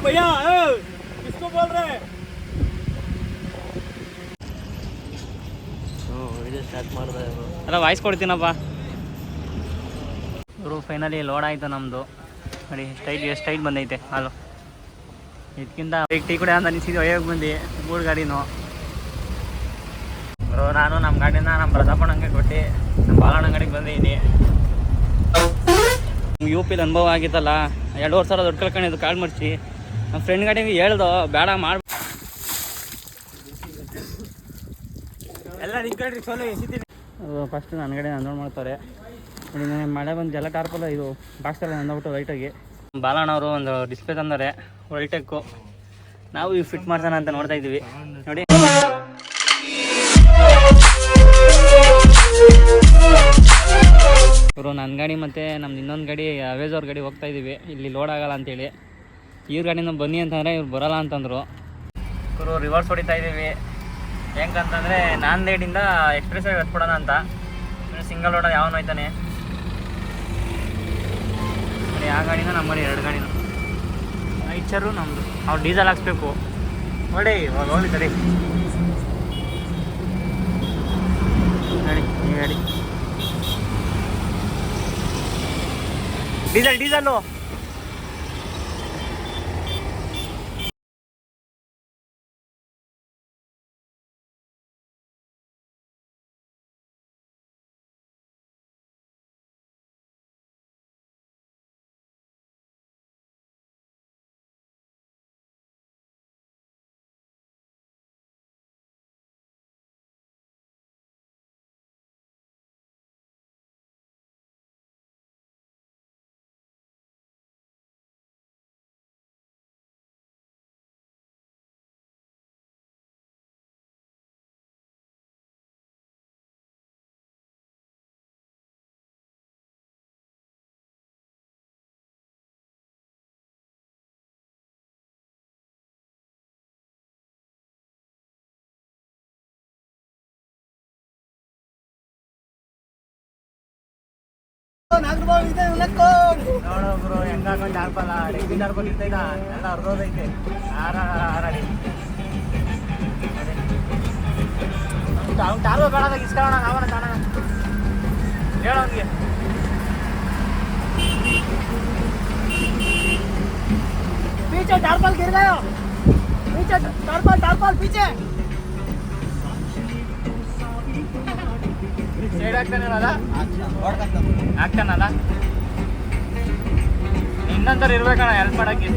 भैया किसको बोल रहे हैं ಸ್ಟಾರ್ಟ್ ಮಾಡಿದೆ ಅಲ್ಲ ವಾಯ್ಸ್ ಕೊಡ್ತೀನಪ್ಪ ಇವರು ಫೈನಲಿ ಲೋಡ್ ಆಯಿತು ನಮ್ಮದು ನೋಡಿ ಸ್ಟೈಟ್ ಎಷ್ಟು ಸ್ಟೈಟ್ ಬಂದೈತೆ ಹಾಲು ಇದಕ್ಕಿಂತ ಈಗ ಟೀ ಕುಡಿ ಅಂತ ಅನಿಸಿದ್ವಿ ಒಯ್ಯೋಕೆ ಬಂದು ಮೂರು ಗಾಡಿನೂ ಬ್ರೋ ನಾನು ನಮ್ಮ ಗಾಡಿನ ನಮ್ಮ ಪ್ರತಾಪಣ್ಣಂಗೆ ಕೊಟ್ಟು ನಮ್ಮ ಬಾಲಣ್ಣ ಗಾಡಿಗೆ ಬಂದಿದ್ದೀನಿ ಯು ಪಿಲಿ ಅನುಭವ ಆಗಿತ್ತಲ್ಲ ಎರಡೂವರೆ ಸಾವಿರ ದೊಡ್ಡ ಕಳ್ಕೊಂಡಿದ್ದು ಕಾಲ್ ಮಾಡಿಸಿ ನಮ್ಮ ಫ್ರೆಂಡ್ ಗಾಡಿಗೆ ಹೇಳ್ದು ಬೇಡ ಮಾಡಿ ಎಲ್ಲ ನಿಂತ್ಕೊಳ್ರಿ ಸೋಲು ಎಸಿತೀನಿ ಫಸ್ಟ್ ನನ್ನ ಗಾಡಿ ನಾನು ಮಾಡ್ತಾರೆ. ಮಳೆ ಬಂದು ಜಲ ಟಾರ್ಪಲ್ಲ ಇದು ಬಾಕ್ಸಲ್ಲಿ ಅಂದ್ಬಿಟ್ಟು ರೈಟಾಗಿ ಬಾಲಣ್ಣ ಅವರು ಒಂದು ಡಿಸ್ಪ್ಲೇ ತಂದರೆ ರೈಟೆಕ್ಕು ನಾವು ಈಗ ಫಿಟ್ ಮಾಡ್ತಾನೆ ಅಂತ ನೋಡ್ತಾ ಇದ್ದೀವಿ. ನೋಡಿ. ಇವರು ನನ್ನ ಗಾಡಿ ಮತ್ತು ನಮ್ದು ಇನ್ನೊಂದು ಗಾಡಿ ಅವೇಜ್ ಅವ್ರ ಗಾಡಿ ಹೋಗ್ತಾ ಇದ್ದೀವಿ ಇಲ್ಲಿ ಲೋಡ್ ಆಗಲ್ಲ ಅಂತೇಳಿ. ಇವ್ರ ಗಾಡಿನ ಬನ್ನಿ ಅಂತಂದರೆ ಇವ್ರು ಬರಲ್ಲ ಅಂತಂದರು. ಇವರು ರಿವರ್ಸ್ ಹೊಡಿತಾ ಇದ್ದೀವಿ ಹೆಂಗಂತಂದರೆ ನಾಂದೇಡಿಂದ ಎಕ್ಸ್ಪ್ರೆಸ್ ಹತ್ಬಿಡೋಣ ಅಂತ. ಸಿಂಗಲ್ ರೋಡ್ ಯಾವನು ಹೋಯ್ತಾನೆ. ಆ ಗಾಡಿನ ನಮ್ಮಲ್ಲಿ ಎರಡು ಗಾಡಿನ. ಐಚರು ನಮ್ಮದು ಅವ್ರು ಡೀಸೆಲ್ ಹಾಕ್ಸ್ಬೇಕು. ನೋಡಿ ಇವಾಗ ಹೋಗಿ ಸರಿ ಈ ಗಾಡಿ. ಡೀಸೆಲ್ ಡೀಸೆಲ್ಲು ನೋಡು ಬ್ರೋ ಹೆಂಗ ಹಾಕೊಂಡು ಜಾರ್ಪಲ್ಲ ಡೆಗ್ಗಿ ಜಾರ್ಕೊಂಡು ಇರ್ತೈತ ಎಲ್ಲ ಅರ್ಧೋದೈತೆ ಆರ ಆರಾಡಿ ಅವ್ನು ಟಾರ್ವ ಬೇಡದಾಗ ಇಸ್ಕೊಳ್ಳೋಣ ನಾವನ ತಾಣ ಹೇಳ ಅವ್ನಿಗೆ पीछे टारपल गिर गया पीछे टारपल टारपल पीछे ಆಗ್ತಾನಲ್ಲ ಆಗ್ತಾನಲ್ಲ ಇರ್ಬೇಕಣ್ಣ ಹೆಲ್ಪ್ ಮಾಡಕ್ಕೆ.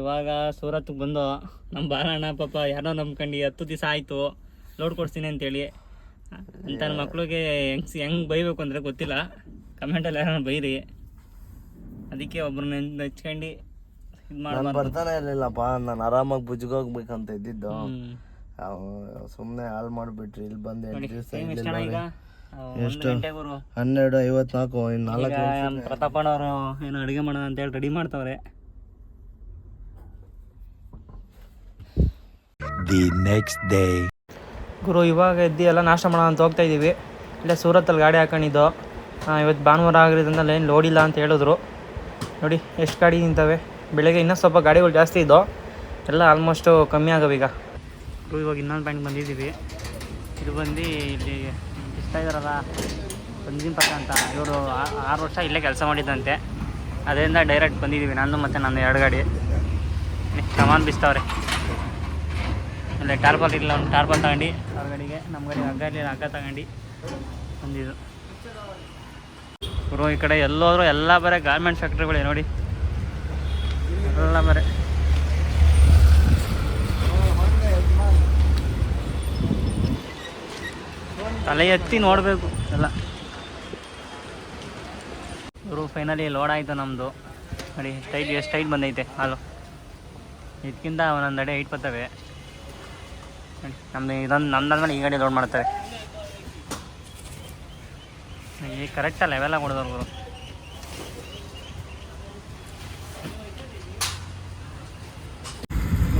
ಇವಾಗ ಸೂರತ್ಗೆ ಬಂದು ನಮ್ಮ ಬಾಲಣ್ಣ ಪಾಪ ಯಾರೋ ನಂಬ್ಕೊಂಡು ಹತ್ತು ದಿವಸ ಆಯಿತು ಲೋಡ್ ಕೊಡ್ತೀನಿ ಅಂತೇಳಿ. ಅಂತ ನನ್ನ ಮಕ್ಳಿಗೆ ಹೆಂಗ್ ಹೆಂಗೆ ಬೈಬೇಕು ಅಂದರೆ ಗೊತ್ತಿಲ್ಲ. ಕಮೆಂಟಲ್ಲಿ ಯಾರು ಬೈರಿ. ಅದಕ್ಕೆ ಒಬ್ರನ್ನ ನೆಚ್ಕೊಂಡು ಇದು ಮಾಡಿ ಬರ್ತಾನೆ ಇರ್ಲಿಲ್ಲಪ್ಪ ನಾನು ಆರಾಮಾಗಿ ಬುಜ್ಗೋಗ್ಬೇಕಂತ ಇದ್ದಿದ್ದು. ಸುಮ್ಮನೆ ಹಾಳು ಮಾಡಿಬಿಟ್ರಿ. ಇಲ್ಲಿ ಬಂದು ಎಂಟು ದಿವಸ ಎಷ್ಟು ಈಗ? ಎಷ್ಟು? ಹನ್ನೆರಡು ಐವತ್ನಾಲ್ಕು ಇನ್ನು ನಾಲ್ಕು ನಮ್ಮ ಪ್ರತಾಪಣ್ಣವರು ಏನು ಅಡುಗೆ ಮಾಡೋಣ ಅಂತೇಳಿ ರೆಡಿ ಮಾಡ್ತಾವ್ರೆ. ದಿ ನೆಕ್ಸ್ಟ್ ಡೇ ಗುರು ಇವಾಗ ಎದ್ದು ಎಲ್ಲ ನಾಷ್ಟ ಮಾಡೋಣ ಅಂತ ಹೋಗ್ತಾ ಇದ್ದೀವಿ ಇಲ್ಲೇ ಸೂರತ್ತಲ್ಲಿ ಗಾಡಿ ಹಾಕೊಂಡಿದ್ದು. ಆ, ಇವತ್ತು ಭಾನುವಾರ ಆಗಿರೋದ್ರಿಂದ ಏನು ಲೋಡ್ ಇಲ್ಲ ಅಂತ ಹೇಳಿದ್ರು. ನೋಡಿ ಎಷ್ಟು ಗಾಡಿ ನಿಂತವೆ? ಬೆಳಗ್ಗೆ ಇನ್ನೂ ಸ್ವಲ್ಪ ಗಾಡಿಗಳು ಜಾಸ್ತಿ ಇದ್ದೋ ಎಲ್ಲ ಆಲ್ಮೋಸ್ಟು ಕಮ್ಮಿ ಆಗವೀಗ ಗುರು ಇವಾಗ ಇನ್ನೊಂದು ಪಾಯಿಂಟ್ ಬಂದಿದ್ದೀವಿ. ಇದು ಬಂದು ಇಲ್ಲಿ ಇಷ್ಟ ಇದಾರಲ್ಲ, ಬಂದಿನ ಪಕ್ಕ ಅಂತ. ಇವರು ಆರು ವರ್ಷ ಇಲ್ಲೇ ಕೆಲಸ ಮಾಡಿದ್ದಂತೆ ಅದರಿಂದ ಡೈರೆಕ್ಟ್ ಬಂದಿದ್ದೀವಿ. ನಾನು ಮತ್ತು ನನ್ನ ಎರಡು ಗಾಡಿ. ಕಮಾನ್ ಬಿಸ್ತಾವ್ರೆ ಅಲ್ಲೇ ಟಾರ್ಪಲ್ ಇಲ್ಲ ಒಂದು ಟಾರ್ಪಲ್ ತಗೊಂಡು, ಅವ್ರ ಗಾಡಿಗೆ ನಮ್ಮ ಗಾಡಿಗೆ ಹಗ್ಗ ಇರಲಿಲ್ಲ ಹಗ್ಗ ತಗೊಂಡು ಬಂದಿದ್ದು. ಇವರು ಈ ಕಡೆ ಎಲ್ಲೋದ್ರು ಎಲ್ಲ ಬರೀ ಗಾರ್ಮೆಂಟ್ ಫ್ಯಾಕ್ಟ್ರಿಗಳೇ ನೋಡಿ. ಎಲ್ಲ ಬರೀ. ತಲೆ ಎತ್ತಿ ನೋಡಬೇಕು ಎಲ್ಲ. ಇವರು ಫೈನಲಿ ಲೋಡ್ ಆಯಿತು ನಮ್ಮದು ನೋಡಿ ಸ್ಟೈಟ್ ಎಷ್ಟು ಸ್ಟೈಟ್ ಬಂದೈತೆ, ಹಾಲು. ಇದಕ್ಕಿಂತ ಒಂದೊಂದು ಅಡಿ ಐಟ್ ಬರ್ತವೆ. ನೋಡಿ ನಮ್ಮದು ಇದೊಂದು ನಮ್ದಾದ್ಮೇಲೆ ಈ ಗಾಡಿ ಲೋಡ್ ಮಾಡ್ತಾರೆ. ಈ ಕರೆಕ್ಟಾಗಿ ಲೆವೆಲಾಗಿ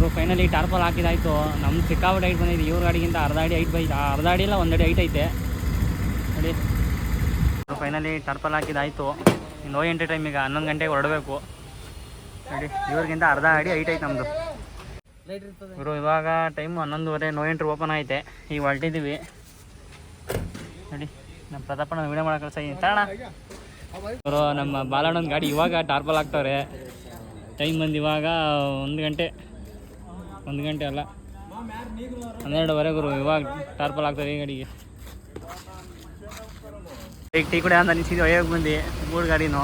ಇವರು ಫೈನಲಿ ಟಾರ್ಪಲ್ ಹಾಕಿದಾಯಿತು. ನಮ್ಮ ಸಿಕ್ಕಾಪಟ್ಟೆ ಹೈಟ್ ಬಂದಿದೆ. ಇವ್ರ ಗಾಡಿಗಿಂತ ಅರ್ಧ ಅಡಿ ಹೈಟ್ ಬೈ ಅರ್ಧ ಅಡಿ ಇಲ್ಲ ಒಂದಡಿ ಹೈಟ್ ಐತೆ. ನೋಡಿ. ಫೈನಲಿ ಟಾರ್ಪಲ್ ಹಾಕಿದಾಯಿತು. ನೋ ಎಂಟ್ರಿ ಟೈಮ್ ಈಗ ಹನ್ನೊಂದು ಗಂಟೆಗೆ ಹೊರಡಬೇಕು. ನೋಡಿ, ಇವ್ರಿಗಿಂತ ಅರ್ಧ ಅಡಿ ಹೈಟ್ ಐತೆ ನಮ್ಮದು ಇವರು ಇವಾಗ ಟೈಮು ಹನ್ನೊಂದುವರೆ ನೋ ಎಂಟ್ರಿ ಓಪನ್ ಐತೆ. ಈಗ ಹೊರಟಿದ್ದೀವಿ ನೋಡಿ ನಮ್ಮ ಪ್ರತಾಪಣ್ಣ ವಿಡಿಯೋ ಮಾಡೋ ಕಳ್ಸ ತಾಣ ಇವರು ನಮ್ಮ ಬಾಲಣ್ಣನ ಗಾಡಿ ಇವಾಗ ಟಾರ್ಪಲ್ ಹಾಕ್ತವ್ರೆ. ಟೈಮ್ ಬಂದು ಇವಾಗ ಒಂದು ಗಂಟೆ ಒಂದು ಗಂಟೆ ಅಲ್ಲ. ಹನ್ನೆರಡುವರೆ ಗುರು ಇವಾಗ ಟಾರ್ಪಲ್ ಆಗ್ತದೆ ಈ ಗಡಿಗೆ. ಈಗ ಟೀ ಕುಡಿ ಅಂತ ನಿಲ್ಸಿದ್ವಿ ಒಯ್ಯೋಕೆ ಬಂದು ಮೂರು ಗಾಡಿನೂ.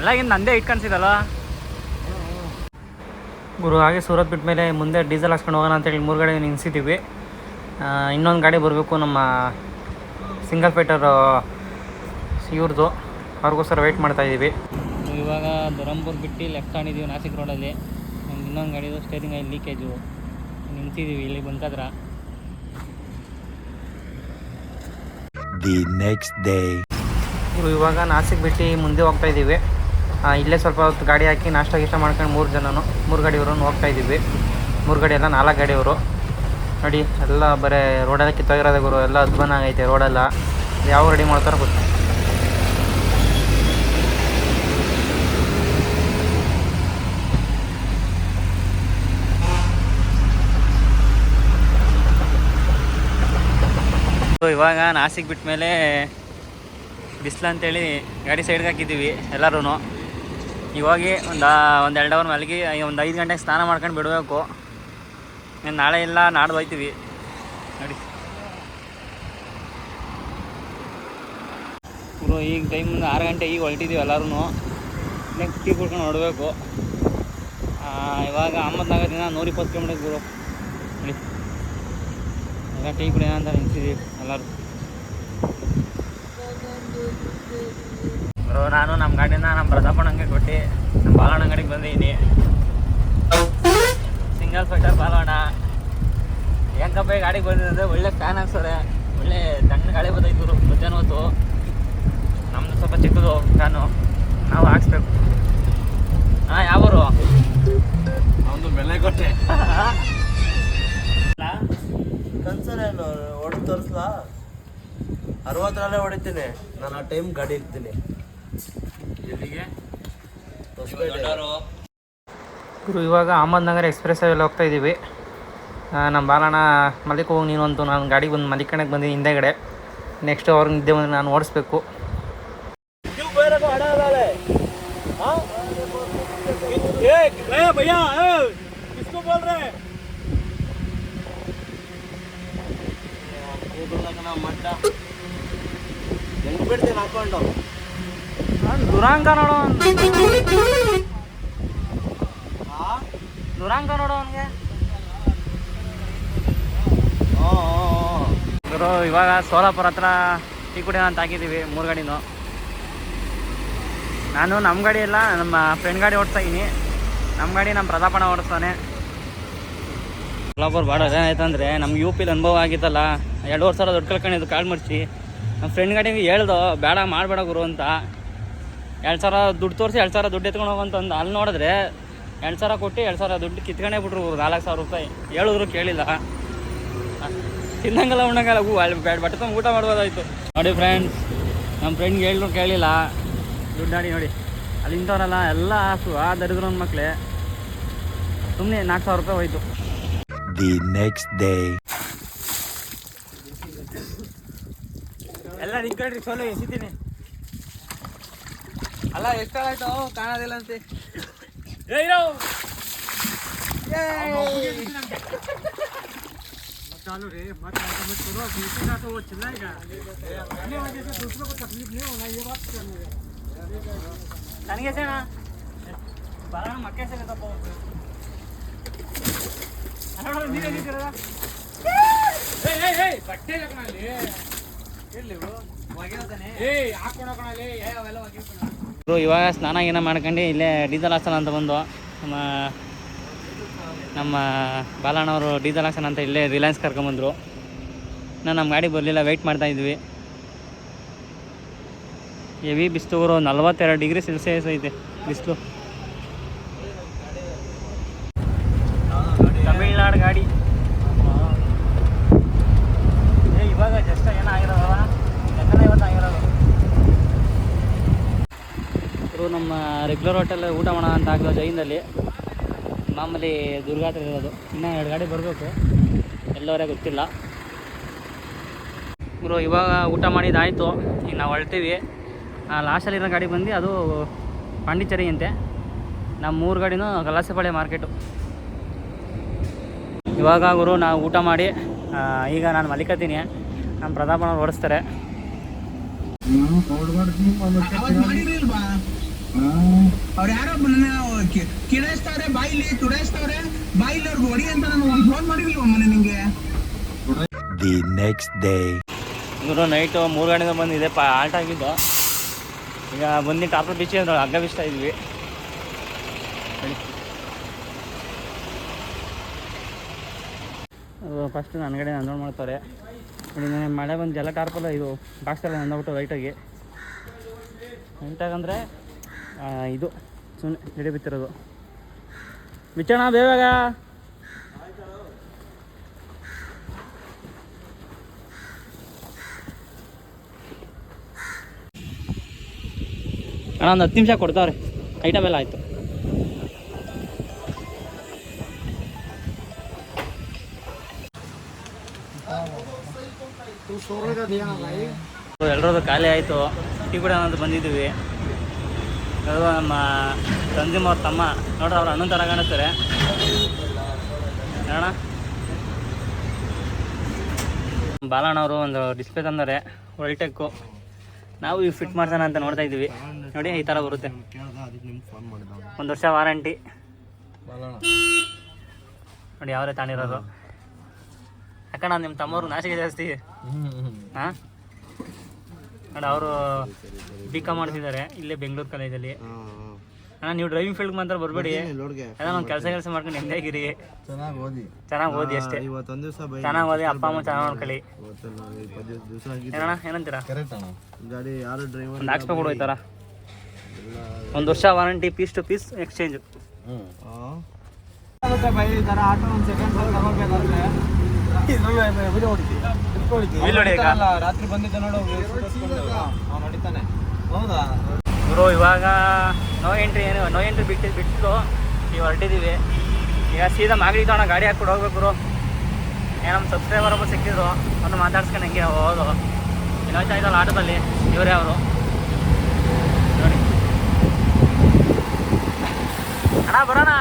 ಎಲ್ಲಗಿಂತ ನಂದೇ ಇಟ್ಕೊಂಡ್ಸಿದಲ್ಲ ಗುರು ಹಾಗೆ ಸೂರತ್ ಬಿಟ್ಟ ಮೇಲೆ ಮುಂದೆ ಡೀಸೆಲ್ ಹಾಕ್ಸ್ಕೊಂಡು ಹೋಗೋಣ ಅಂತೇಳಿ ಮೂರು ಗಾಡಿ ನಿಲ್ಸಿದ್ದೀವಿ. ಇನ್ನೊಂದು ಗಾಡಿ ಬರಬೇಕು ನಮ್ಮ ಸಿಂಗಲ್ ಫೈಟರ್ ಇವ್ರದ್ದು ಅವ್ರಿಗೋಸ್ಕರ ವೆಯ್ಟ್ ಮಾಡ್ತಾ ಇದ್ದೀವಿ ಇವಾಗ ದುರಂಬೂರ್ ಬಿಟ್ಟು ಲೆಫ್ಟ್ ತಾಣಿದ್ದೀವಿ ನಾಸಿಕ್ ರೋಡಲ್ಲಿ ಇನ್ನೊಂದು ಗಾಡಿದು ಸ್ಟೇರಿಂಗ್ ಆಯಿಲ್ ಲೀಕೇಜು ನಿಂತಿದ್ದೀವಿ ಇಲ್ಲಿ ಬಂಕದ್ರ ದಿ ನೆಕ್ಸ್ಟ್ ಡೇ ಇವ್ರು ಇವಾಗ ನಾಸಿಕ್ ಬಿಟ್ಟು ಮುಂದೆ ಹೋಗ್ತಾ ಇದ್ದೀವಿ. ಇಲ್ಲೇ ಸ್ವಲ್ಪ ಹೊತ್ತು ಗಾಡಿ ಹಾಕಿ ನಾಷ್ಟ ಗೀಷ್ಟ ಮಾಡ್ಕೊಂಡು ಮೂರು ಜನನು ಮೂರು ಗಾಡಿಯವರು ಹೋಗ್ತಾ ಇದ್ದೀವಿ. ಮೂರು ಗಾಡಿ ಎಲ್ಲ ನಾಲ್ಕು ಗಾಡಿಯವರು. ನೋಡಿ ಎಲ್ಲ ಬರೀ ರೋಡೆಲ್ಲ ಕಿತ್ತೋಗಿರೋದೆ ಗುರು ಎಲ್ಲ ಅದ್ಭುತ ಆಗೈತೆ ರೋಡೆಲ್ಲ. ಯಾವ ರೆಡಿ ಮಾಡ್ತಾರೋ ಗೊತ್ತು ಇವಾಗ ನಾಸಿಕ್ ಬಿಟ್ಟ ಮೇಲೆ ಬಿಸಿಲು ಅಂತೇಳಿ ಗಾಡಿ ಸೈಡ್ಗೆ ಹಾಕಿದ್ದೀವಿ ಎಲ್ಲರೂ ಇವಾಗಿ ಒಂದು ಒಂದು ಎರಡು ಅವರ್ ಮಲಗಿ ಒಂದು ಐದು ಗಂಟೆಗೆ ಸ್ನಾನ ಮಾಡ್ಕೊಂಡು ಬಿಡಬೇಕು. ಇನ್ನು ನಾಳೆ ಇಲ್ಲ, ನಾಡ್ದು ಹೋಯ್ತೀವಿ. ನೋಡಿ. ಈಗ ಟೈಮ್ ಆರು ಗಂಟೆ ಈಗ ಹೊರಟಿದ್ದೀವಿ ಎಲ್ಲರೂ ನೆಕ್ಸ್ಟ್ ಟೀ ಕುಡ್ಕೊಂಡು ಹೊರಡಬೇಕು. ಇವಾಗ ಅಹಮದ್ನಗರದಿಂದ ನೂರಿಪ್ಪತ್ತು ಕಿಲೋಮೀಟರ್ ಗುರು ನೋಡಿ. ಈಗ ಟೀ ಕುಡಿಯೋಣ ಅಂತ ನಿಂತಿದ್ದೀವಿ ಎಲ್ಲರೂ. ಬ್ರೋ, ನಾನು ನಮ್ಮ ಗಾಡಿನ ನಮ್ಮ ಪ್ರತಾಪಣ್ಣಂಗೆ ಕೊಟ್ಟು ನಮ್ಮ ಬಾಲಣ್ಣ ಅಂಗಡಿಗೆ ಬಂದಿದ್ದೀನಿ. Single fighter Balanna. ಹೆಂಗಪ್ಪ ಗಾಡಿಗೆ ಬಂದಿದ್ದೆ ಒಳ್ಳೆ ಫ್ಯಾನ್ ಹಾಕ್ಸೋರೆ ಒಳ್ಳೆ ತಣ್ಣ ಗಾಳಿ ಬಂದೈತು ಮಧ್ಯಾಹ್ನ ಹೊತ್ತು ನಮ್ಮದು ಸ್ವಲ್ಪ ಚಿಕ್ಕದು ಫ್ಯಾನು ತೋರಿಸ್ಲಾ? ಅರವತ್ತರಲ್ಲೇ ಹೊಡಿತೀನಿ. ನಾನು ಆ ಟೈಮ್ ಗಾಡಿ ಇರ್ತೀನಿ. ಎಲ್ಲಿಗೆ. ಗುರು ಇವಾಗ ಅಹಮದ್ನಗರ್ ಎಕ್ಸ್ಪ್ರೆಸ್ ಅಲ್ಲಿ ಹೋಗ್ತಾ ಇದ್ದೀವಿ. ನಮ್ಮ ಬಾಲಣ್ಣ ಮಲಿಕ್ ಹೋಗಿ ನೀನು ಅಂತು ನಾನು ಗಾಡಿ ಬಂದು ಮಲಿಕಣಕ್ಕೆ ಬಂದಿ ಹಿಂದೆಗಡೆ. ನೆಕ್ಸ್ಟ್ ಅವ್ರಿಗೆ ನಿದ್ದೆ ಬಂದರೆ ನಾನು ಓಡಿಸ್ಬೇಕು. ಕೂದಲ್ದಾಗ ನಾವು ಮಟ್ಟ. ಹೆಂಗ್ ಬಿಡ್ತೀನಿ ಹಾಕೊಂಡು? ದುರಾಂಕ ನೋಡೋ ದುರಾಂಕ ನೋಡೋ ಅವನಿಗೆ. ಗುರು ಇವಾಗ ಸೋಲಾಪುರ ಹತ್ರ ಟೀ ಕುಡಿಯೋಣ ಅಂತ ಹಾಕಿದ್ದೀವಿ ಮೂರು ಗಾಡಿನೂ. ನಾನು ನಮ್ಮ ಗಾಡಿ ಇಲ್ಲ ನಮ್ಮ ಫ್ರೆಂಡ್ ಗಾಡಿ ಓಡಿಸ್ತಾ ಇದ್ದೀನಿ ನಮ್ಮ ಗಾಡಿ ನಮ್ಮ ಪ್ರತಾಪಣ್ಣ ಓಡಿಸ್ತಾನೆ. ಸೋಲಾಪುರ ಭಾಳ ಏನಾಯ್ತಂದ್ರೆ ನಮ್ಗೆ ಯು ಪಿಲಿ ಅನುಭವ ಆಗಿತ್ತಲ್ಲ. ಎರಡುವರೆ ಸಾವಿರ ದುಡ್ಡು ಕಳ್ಕೊಂಡಿದ್ದು ಕಾಳು ಮಾಡಿಸಿ. ನಮ್ಮ ಫ್ರೆಂಡ್ ಗಾಡಿಗೆ ಹೇಳ್ದು, ಬೇಡ, ಮಾಡಬೇಡ ಗುರು ಅಂತ. ಎರಡು ಸಾವಿರ ದುಡ್ಡು ತೋರಿಸಿ, ಎರಡು ಸಾವಿರ ದುಡ್ಡು ಎತ್ಕೊಂಡು ಹೋಗಂತಂದು ಅಲ್ಲಿ ನೋಡಿದ್ರೆ ಎರಡು ಸಾವಿರ ಕೊಟ್ಟು ಎರಡು ಸಾವಿರ ದುಡ್ಡು ಕಿತ್ಕೊಂಡೇ ಬಿಟ್ರು ನಾಲ್ಕು ಸಾವಿರ ರೂಪಾಯಿ. ಹೇಳಿದ್ರು ಕೇಳಿಲ್ಲ. ತಿನ್ನಂಗಲ್ಲ, ಉಣ್ಣಂಗಲ್ಲ, ಹೂ, ಅಲ್ಲಿ ಬ್ಯಾಡ್ ಬಟ್ಟೆ ತಂದು ಊಟ ಮಾಡ್ಬೋದಾಯ್ತು. ನೋಡಿ ಫ್ರೆಂಡ್ಸ್ ನಮ್ಮ ಫ್ರೆಂಡ್ಗೆ ಹೇಳಿದ್ರು ಕೇಳಿಲ್ಲ. ದುಡ್ಡಾಡಿ ನೋಡಿ. ಅಲ್ಲಿ ಇಂಥವ್ರಲ್ಲ ಎಲ್ಲ ಆಸು, ಆ ದರಿದ್ರ ಮಕ್ಕಳೇ ಸುಮ್ಮನೆ ನಾಲ್ಕು ಸಾವಿರ ರೂಪಾಯಿ ಹೋಯ್ತು. The next day. ಎಲ್ಲ ನಿಂತ್ಕೊಳ್ರಿ ಸೋಲು ಎಸಿತೀನಿ ಅಲ್ಲ ಎಷ್ಟಾಯ್ತು ಕಾಣೋದಿಲ್ಲ ಅಂತೆ चालू रे मत मत करो दूसरे का तो वो चिल्लाएगा अपने वजह से दूसरों को तकलीफ नहीं होना ये बात ನನಗೆ ಸೇಣ ಬರೋಣ ಮಕ್ಕೆ ಸೇನೆ ತಪ್ಪ ನೀವೇ ನಿಂತಿರೋದ ಬಟ್ಟೆ ಹಾಕೋಣಲ್ಲಿ ಎಲ್ಲಿ ಇವಾಗ ಸ್ನಾನ ಏನ ಮಾಡ್ಕೊಂಡು ಇಲ್ಲೇ ಡೀಸೆಲ್ ಹಾಸನ ಅಂತ ಬಂದು ನಮ್ಮ ನಮ್ಮ ಬಾಲಣ್ಣವರು ಡೀಸೆಲ್ ಹಾಸನ ಅಂತ ಇಲ್ಲೇ ರಿಲಯನ್ಸ್ ಕರ್ಕೊಂಬಂದರು ನಾನು ನಮ್ಮ ಗಾಡಿ ಬರಲಿಲ್ಲ ವೆಯ್ಟ್ ಮಾಡ್ತಾ ಇದ್ವಿ. ಹೆವಿ ಬಿಸಿಲು ನಲ್ವತ್ತೆರಡು ಡಿಗ್ರಿ ಸೆಲ್ಸಿಯಸ್ ಐತೆ ಬಿಸಿಲು ತಮಿಳ್ನಾಡು ಗಾಡಿ ಏ ಇವಾಗ ಜಸ್ಟ್ ಏನೋ ಆಗಿರೋದಲ್ಲ ಯಾಕಂದ್ರೆ ಇವತ್ತು ಆಗಿರೋದು ಇವರು ನಮ್ಮ ಹೋಟೆಲ್ ಊಟ ಮಾಡೋಣ ಅಂತ ಹಾಕಿದ್ರು ಜೈನಲ್ಲಿ. ಮಾಮೂಲಿ ದುರ್ಗಾತ್ರ ಇರೋದು. ಇನ್ನೂ ಎರಡು ಗಾಡಿ ಬರಬೇಕು. ಎಲ್ಲವರೇ ಗೊತ್ತಿಲ್ಲ. ಗುರು, ಇವಾಗ ಊಟ ಮಾಡಿದ್ದಾಯಿತು ಈಗ ನಾವು ಹೊಳ್ತೀವಿ ಲಾಸ್ಟಲ್ಲಿರೋ ಗಾಡಿ ಬಂದು ಅದು ಪಾಂಡಿಚೇರಿ ಅಂತೆ ನಮ್ಮ ಮೂರು ಗಾಡಿನೂ ಗಲಾಸೆಪಾಳೆ ಮಾರ್ಕೆಟು. ಇವಾಗ ಗುರು, ನಾವು ಊಟ ಮಾಡಿ ಈಗ ನಾನು ಮಲಿಕತ್ತೀನಿ ನಮ್ಮ ಪ್ರತಾಪನವ್ರು ಓಡಿಸ್ತಾರೆ. ಅವ್ರು ಯಾರೋ ಕಿಡಿಸ್ತಾವ್ರೆ ಬಾಯಿಲಿ ತುಡಿಸ್ತಾವ್ರೆ ಬಾಯಿಲಿ ಅವ್ರಿಗೆ ಹೊಡಿ ಅಂತ ನಾನು ಫೋನ್ ಮಾಡಿರ್ಲಿಲ್ವ ಮನೆ ನಿಂಗೆ? ದಿ ನೆಕ್ಸ್ಟ್ ಡೇ ಇವರು ನೈಟು ಮೂರು ಗಂಟೆಗೆ ಬಂದಿದೆ ಪಾ ಆಲ್ಟ್ ಆಗಿದ್ದು. ಈಗ ಬಂದು ಟಾಪರ್ ಬೀಚ್ ಅಂದ್ರೆ ಹಗ್ಗ ಬೀಸ್ತಾ ಇದ್ವಿ. ಫಸ್ಟ್ ನನ್ನ ಕಡೆ ನಂದೋಣ ಮಾಡ್ತಾರೆ. ನೆನ್ನೆ ಮಳೆ ಬಂದು ಜಲ ಟಾರ್ಪಲ್ಲ ಇದು ಬಾಕ್ಸೆಲ್ಲ ನಂದೋಗ್ಬಿಟ್ಟು ಲೈಟಾಗಿ ಲೈಟಾಗಂದರೆ ಇದು ಸುಮ್ಮನೆ ಎಡೆ ಬಿತ್ತಿರೋದು. ಬಿಚ್ಚೋಣ ಬೇವಾಗ ಅಣ್ಣ ಒಂದು ಹತ್ತು ನಿಮಿಷ ಕೊಡ್ತಾವ್ರೆ. ಐಟಮ್ ಎಲ್ಲ ಆಯಿತು. ಎಲ್ಲರದು ಖಾಲಿ ಆಯಿತು. ಟೀ ಕೂಡ ಅನ್ನೋದು ಬಂದಿದ್ದೀವಿ. ಅದು ನಮ್ಮ ತಂದಿಮ್ಮ ಅವ್ರ ತಮ್ಮ. ನೋಡ್ರಿ ಅವ್ರು ಅಣ್ಣನ ಥರ ಕಾಣಿಸ್ತಾರೆ ಅಣ್ಣ ಬಾಲಣ್ಣವರು ಒಂದು ಡಿಸ್ಪ್ಲೇ ತಂದರೆ ಒಳ್ಟೆಕ್ಕು ನಾವು ಈ ಫಿಟ್ ಮಾಡ್ತಾನೆ ಅಂತ ನೋಡ್ತಾ ಇದ್ದೀವಿ. ನೋಡಿ ಈ ಥರ ಬರುತ್ತೆ. ಒಂದು ವರ್ಷ ವಾರಂಟಿ ನೋಡಿ ಯಾವ್ರೆ ತಾಣಿರೋದು ಯಾಕಣ್ಣ ನಿಮ್ಮ ತಮ್ಮವ್ರು ನಾಶಿಗೆ ಜಾಸ್ತಿ. ಹಾಂ? ನೋಡಿ ಅವರು ಬಿ ಕಾಮ್ ಮಾಡ್ತಿದ್ದಾರೆ ಇಲ್ಲೇ ಬೆಂಗಳೂರು ಕಾಲೇಜಲ್ಲಿ ಅಣ್ಣ ನೀವು ಡ್ರೈವಿಂಗ್ ಫೀಲ್ಡ್ ಮಾತ್ರ ಬರಬೇಡಿ ಅಣ್ಣ ಒಂದು ಕೆಲಸ ಕೆಲಸ ಮಾಡ್ಕೊಂಡು ನೆಮ್ಮದಿಯಾಗಿರಿ ಚೆನ್ನಾಗಿ ಓದಿ ಚೆನ್ನಾಗಿ ಓದಿ ಅಷ್ಟೇ ಇವತ್ತೊಂದು ದಿವಸ ಚೆನ್ನಾಗಿ ಓದಿ ಅಪ್ಪ ಅಮ್ಮ ಚೆನ್ನಾಗಿ ನೋಡ್ಕೊಳ್ಳಿ ದಿವಸ ಏನಣ್ಣ ಏನಂತೀರಾ ಗಾಡಿ ಯಾರು ಡ್ರೈವರ್ ಒಂದು ಥರ ಒಂದು ವರ್ಷ warranty piece to piece exchange auto ಇಲ್ಲಿ ನೋಡಿ ಈಗ. ರಾತ್ರಿ ಬಂದಿದ್ದ ನೋಡು ನಡೀತಾನೆ ಹೌದಾ? ಗುರು ಇವಾಗ ನೋ ಎಂಟ್ರಿ ಏನು ನೋ ಎಂಟ್ರಿ ಬಿಟ್ಟು ಬಿಟ್ಟು ನೀವು ಹೊರಟಿದ್ದೀವಿ ಈಗ ಸೀದಾ ಮಾಗಡಿ ತಗೊಂಡು ಗಾಡಿ ಹಾಕ್ಬಿಟ್ಟು ಹೋಗ್ಬೇಕು ಬ್ರೋ ಏನು ನಮ್ಮ ಸಬ್ಸ್ಕ್ರೈಬರ್ ಒಬ್ಬ ಸಿಕ್ಕಿದ್ರು. ಅವ್ರನ್ನ ಮಾತಾಡ್ಸ್ಕೊಂಡು ಹಂಗೆ ಹೋದು ಇನ್ನೊಂದು ಇದ್ದಲ್ಲ ಆಟೋದಲ್ಲಿ. ಇವರೇ ಅವರು. ನೋಡಿ. ಅಣ್ಣ ಬರೋಣ?